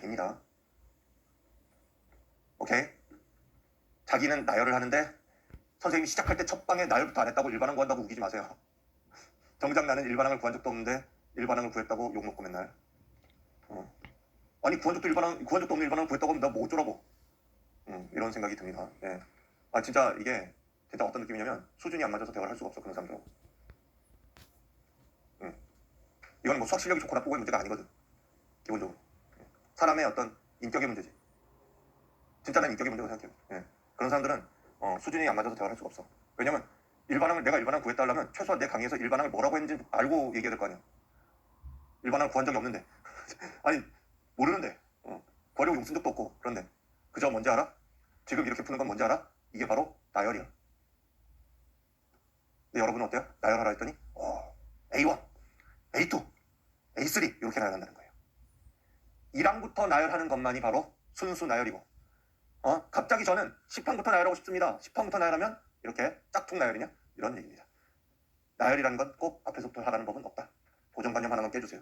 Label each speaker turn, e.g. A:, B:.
A: 아닙니다. 오케이? 자기는 나열을 하는데 선생님이 시작할 때 첫 방에 나열부터 안 했다고 일반항 구한다고 우기지 마세요. 정작 나는 일반항을 구한 적도 없는데 일반항을 구했다고 욕 먹고 맨날. 어. 아니 구한 적도 일반항 구한 적도 없는 일반항을 구했다고 하면 나뭐 어쩌라고. 음, 이런 생각이 듭니다. 예. 아 진짜 이게 진짜 어떤 느낌이냐면 수준이 안 맞아서 대화를 할 수가 없어 그런 사람들하고. 음. 이건 뭐 수학 실력이 좋거나 뽑을 문제가 아니거든. 기본적으로. 예. 사람의 어떤 인격의 문제지. 진짜 난 인격의 문제라고 생각해요. 예. 그런 사람들은 어, 수준이 안 맞아서 대화를 할 수가 없어. 왜냐면 일반항을 내가 일반항 구했다 하려면 최소한 내 강의에서 일반항을 뭐라고 했는지 알고 얘기해야 될 거 아니야. 일반항 구한 적이 없는데. 아니 모르는데. 어. 구하려고 용쓴 적도 없고 그런데 그저 뭔지 알아? 지금 이렇게 푸는 건 뭔지 알아? 이게 바로 나열이야. 근데 여러분은 어때요? 나열하라 했더니 어, A1, A2, A3 이렇게 나열한다는 거예요. 1항부터 나열하는 것만이 바로 순수 나열이고 어? 갑자기 저는 10항부터 나열하고 싶습니다. 10항부터 나열하면 이렇게 짝퉁 나열이냐? 이런 얘기입니다. 나열이라는 건 꼭 앞에서부터 하라는 법은 없다. 고정관념 하나만 깨주세요.